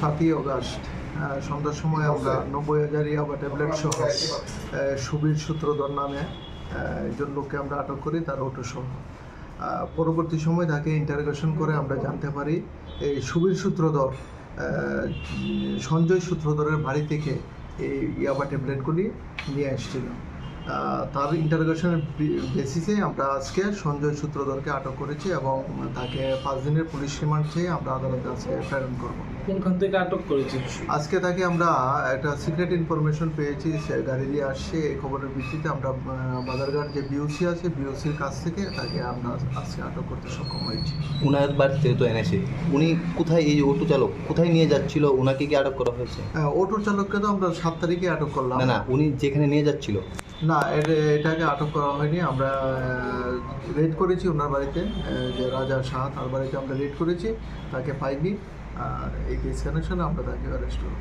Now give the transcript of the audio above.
সাতই অগাস্ট সন্ধ্যার সময় আমরা নব্বই হাজার ইয়াবা ট্যাবলেট সহ সুবীর সূত্রধর নামে একজন লোককে আমরা আটক করি, তার অটো সহ। পরবর্তী সময় তাকে ইন্টারোগেশন করে আমরা জানতে পারি, এই সুবীর সূত্রধর সঞ্জয় সূত্রধরের বাড়ি থেকে এই ইয়াবা ট্যাবলেটগুলি নিয়ে এসেছিল। তার ইন্টারোগেশনের বেসিসে আমরা আজকে সঞ্জয় সূত্রধরকে আটক করেছি এবং তাকে পাঁচ দিনের পুলিশ রিমান্ড চেয়ে আমরা আদালতে আজকে প্রেরণ করব। কোনখান থেকে আটক করেছে? আজকে তাকে আমরা একটা সিক্রেট ইনফরমেশন পেয়েছি সে গাড়ি দিয়ে আসছে এই খবরের ভিত্তিতে আমরা বাজারঘাট যে বিওসি আছে বিওসির কাছ থেকে তাকে আমরা আজকে আটক করতে সক্ষম হয়েছি। উনার বাড়িতে তো এনেছে। উনি কোথায় এই যে অটো চালক কোথায় নিয়ে যাচ্ছিল ওনাকে কি আটক করা হয়েছে? আহ, অটো চালককে তো আমরা সাত তারিখে আটক করলাম। না না উনি যেখানে নিয়ে যাচ্ছিল। না এটাকে আটক করা হয়নি আমরা রেড করেছি ওনার বাড়িতে যে রাজা শাহ তার বাড়িতে আমরা রেড করেছি তাকে পাইনি। এই কেস কানেকশনে আমরা তাকে অ্যারেস্ট করব।